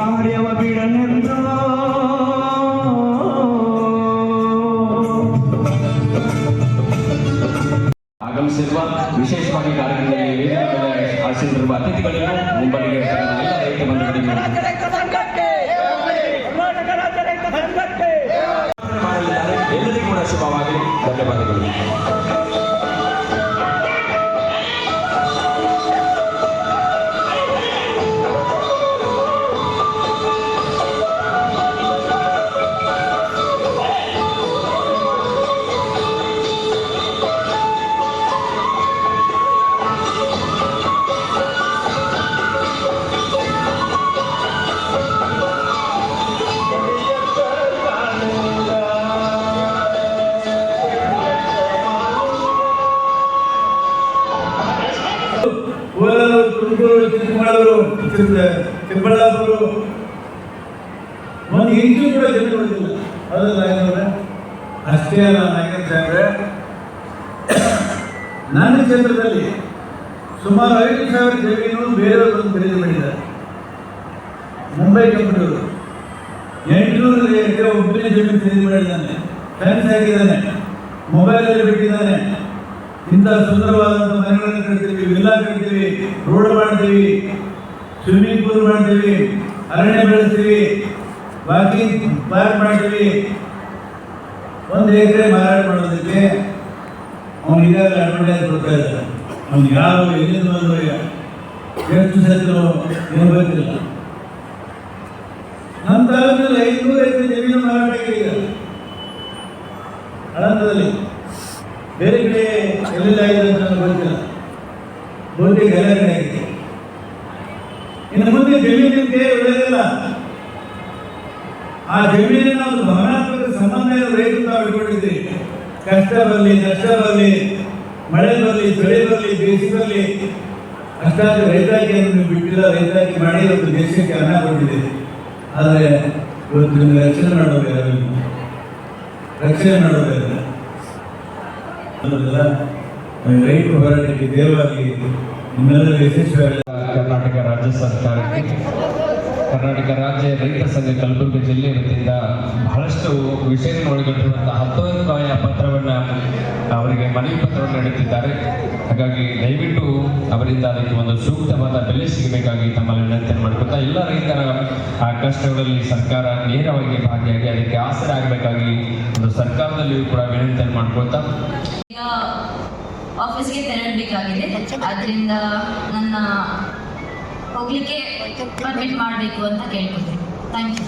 ಕಾರ್ಯವ ಬಿಡನೆಂದು? ಆಗಮಿಸಿರುವ ವಿಶೇಷವಾಗಿ ಕಾರ್ಯಕ್ರಮದಲ್ಲಿ ಆಶಿಸಿರುವ ಅತಿಥಿಗಳಿಗೂ ಮುಂಬರಿಗೆ ಎಲ್ಲ ರೈತ ಬಂಧುಗಳಿಗೂ ಎಲ್ಲರಿಗೂ ಕೂಡ ಶುಭವಾಗಲಿ. ಧನ್ಯವಾದಗಳು. ತುಮಕೂರು ಚಿಕ್ಕಮಗಳೂರು ಚಿಕ್ಕ- ಚಿಕ್ಕಬಳ್ಳಾಪುರ ಒಂದು ಇಂಚು ಕೂಡ ಉಳಿದಿಲ್ಲ ಹೌದಲ್ಲ ನಾಯಕರೇ? ಅಷ್ಟೇ ಅಲ್ಲ ನಾಯಕರ ಸಾಹೇಬ್ರೆ. ನನ್ನ ಕ್ಷೇತ್ರದಲ್ಲಿ ಸುಮಾರು ಐದು ಸಾವಿರ ಜಮೀನು ಬೇರೆಯವರು ಖರೀದಿ ಮಾಡಿದ್ದಾರೆ. ಮುಂಬೈ ಕಂಪನಿಯವರು. ಎಂಟುನೂರು ಎಕರೆ ಒಬ್ಬಿನ ಜಮೀನು ಖರೀದಿ ಮಾಡಿದ್ದಾನೆ. ಫ್ಯಾನ್ಸ್ ಹಾಕಿದ್ದಾನೆ ಮೊಬೈಲಲ್ಲಿ ಬಿಟ್ಟಿದ್ದಾನೆ. ಇಂಥ ಸುಂದರವಾದಂಥ ಮನೆಗಳನ್ನು ಕಟ್ತೀವಿ ವಿಲ್ಲಾ ಕಟ್ತೀವಿ ರೋಡ್ ಮಾಡ್ತೀವಿ ಸ್ವಿಮ್ಮಿಂಗ್ ಪೂಲ್ ಮಾಡ್ತೀವಿ ಅರಣ್ಯ ಬೆಳೆಸ್ತೀವಿ ವಾಕಿಂಗ್ ಪಾರ್ಕ್ ಮಾಡ್ತೀವಿ ಒಂದು ಎಕರೆ ಮಾರಾಟ ಮಾಡೋದಕ್ಕೆ ಅವನು ಈಗಾಗಲೇ ಅಡ್ವರ್ಟೈಸ್ ಕೊಡ್ತಾ ಇದ್ದಾರೆ ಅವ್ನು ಯಾವ ಎಲ್ಲಿಂದ ಬಂದು ಎಷ್ಟು ಸತ್ರು ಏನು ಗೊತ್ತಿಲ್ಲ ನಮ್ಮ ತಾಲೂಕಿನಲ್ಲಿ ಐನೂರು ಎಕರೆ ಜಮೀನು ಮಾರಾಟ ಆಗಿದೆ ಆನಂದದಲ್ಲಿ ಬೇರೆ ಕಡೆ ಎಲ್ಲೆಲ್ಲ ಇದೆ ಅಂತ ಗೊತ್ತಿಲ್ಲ. ಬಹುತೇಕ ಎಲ್ಲ ಆಗಿದೆ ಇನ್ನು ಮುಂದೆ ಜಮೀನಿಗೆ ಉಳಿದಿಲ್ಲ ಆ ಜಮೀನಿನ ಒಂದು ಭಾವನಾತ್ಮಕ ಸಂಬಂಧ ರೈತರು ನಾವು ಇಟ್ಕೊಂಡಿದ್ದೀರಿ. ಕಷ್ಟ ಬರಲಿ, ನಷ್ಟ ಬರಲಿ, ಮಳೆ ಬರಲಿ, ಚಳಿ ಬರಲಿ ಬೇಸಿಗೆ ಬರಲಿ, ಅಷ್ಟಾದ್ರೆ ರೈತಾಕಿಯನ್ನು ನೀವು ಬಿಟ್ಟಿಲ್ಲ, ರೈತಾಕಿ ಮಾಡಿ ಒಂದು ದೇಶಕ್ಕೆ ಅನ್ನ ಕೊಟ್ಟಿದ್ದೀರಿ. ಆದರೆ ಇವತ್ತು ರಕ್ಷಣೆ ಮಾಡೋದು ಯಾರು? ರಕ್ಷಣೆ ಮಾಡೋದು ಯಾರು ಇಲ್ಲ. ಅನ್ನೋದಲ್ಲ ರೈತ ಹೋರಾಟಕ್ಕೆ ದೇವರಾಗಿ ನಿಮ್ಮೆಲ್ಲರ ಕರ್ನಾಟಕ ರಾಜ್ಯ ಸರ್ಕಾರಕ್ಕೆ ಕರ್ನಾಟಕ ರಾಜ್ಯ ರೈತ ಸಂಘ ಕಲಬುರಗಿ ಜಿಲ್ಲೆ ವತಿಯಿಂದ ಬಹಳಷ್ಟು ವಿಷಯಗಳನ್ನು ಒಳಗೊಂಡಿರುವಂತಹ ಹತ್ತೊಂಬತ್ತು ಪತ್ರವನ್ನು ಅವರಿಗೆ ಮನವಿ ಪತ್ರವನ್ನು ನೀಡುತ್ತಿದ್ದಾರೆ. ಹಾಗಾಗಿ ದಯವಿಟ್ಟು ಅವರಿಂದ ಅದಕ್ಕೆ ಒಂದು ಸೂಕ್ತವಾದ ಬೆಲೆ ಸಿಗಬೇಕಾಗಿ ತಮ್ಮಲ್ಲಿ ವಿನಂತಿಯನ್ನು ಮಾಡಿಕೊಳ್ತಾ ಎಲ್ಲ ರೈತರ ಆ ಕಷ್ಟಗಳಲ್ಲಿ ಸರ್ಕಾರ ನೇರವಾಗಿ ಭಾಗಿಯಾಗಿ ಅದಕ್ಕೆ ಆಸರೆ ಆಗಬೇಕಾಗಿ ಒಂದು ಸರ್ಕಾರದಲ್ಲಿಯೂ ಕೂಡ ವಿನಂತಿಯನ್ನು ಮಾಡ್ಕೊಳ್ತಾ ಆಫೀಸ್ಗೆ ತೆರಳಬೇಕಾಗಿದೆ. ಅದರಿಂದ ನನ್ನ ಹೋಗ್ಲಿಕ್ಕೆ ಪರ್ಮಿಟ್ ಮಾಡಬೇಕು ಅಂತ ಕೇಳ್ಕೊತೀನಿ. Thank you